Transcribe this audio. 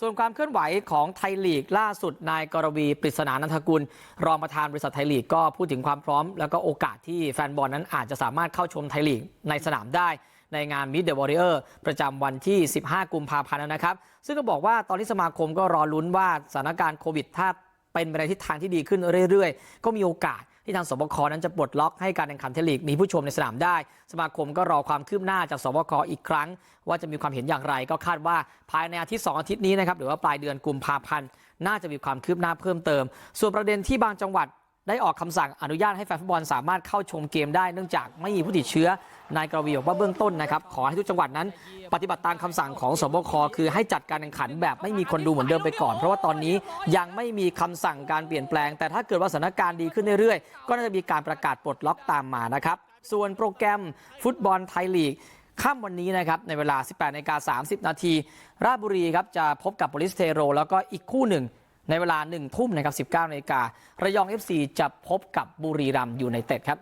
ส่วนความเคลื่อนไหวของไทยลีกล่าสุดนายกรวีปริศนานันทกุลรองประธานบริษัทไทยลีกก็พูดถึงความพร้อมแล้วก็โอกาสที่แฟนบอลนั้นอาจจะสามารถเข้าชมไทยลีกในสนามได้ในงาน Meet the Warrior ประจำวันที่ 15 กุมภาพันธ์นะครับ ซึ่งก็บอกว่าตอนนี้สมาคมก็รอลุ้นว่าสถานการณ์โควิดถ้าเป็นไปในทิศทางที่ดีขึ้นเรื่อยๆ ก็มีโอกาส ที่ทางสบคนั้นจะปลดล็อกให้การแข่งขันเทลีกมีผู้ชมในสนามได้ สมาคมก็รอความคืบหน้าจากสบคอีกครั้ง ว่าจะมีความเห็นอย่างไร ก็คาดว่าภายในอาทิตย์สองอาทิตย์นี้นะครับหรือว่าปลายเดือนกุมภาพันธ์น่าจะมีความคืบหน้าเพิ่มเติม ส่วนประเด็นที่บางจังหวัด ออกคำสั่งอนุญาตให้แฟนฟุตบอลสามารถเข้าชมเกมได้เนื่องจากไม่มีผู้ติดเชื้อนายกรวีบอกว่าเบื้องต้นนะครับขอให้ทุกจังหวัดนั้น ปฏิบัติตามคำสั่งของสบคคือให้จัดการแข่งขันแบบไม่มีคนดูเหมือนเดิมไปก่อน เพราะว่าตอนนี้ยังไม่มีคำสั่งการเปลี่ยนแปลง แต่ถ้าเกิดว่าสถานการณ์ดีขึ้นเรื่อยๆ ก็น่าจะมีการประกาศปลดล็อกตามมานะครับส่วนโปรแกรมฟุตบอลไทยลีกค่ำวันนี้นะครับในเวลา 18นาฬิกา30 นาทีราชบุรีครับจะพบกับโปลิสเทโร แล้วก็อีกคู่หนึ่ง ในเวลา๑ทุ่มนะครับ๑๙นาฬิการะยองเอฟซีจะพบกับบุรีรัมย์อยู่ในเต็ดครับ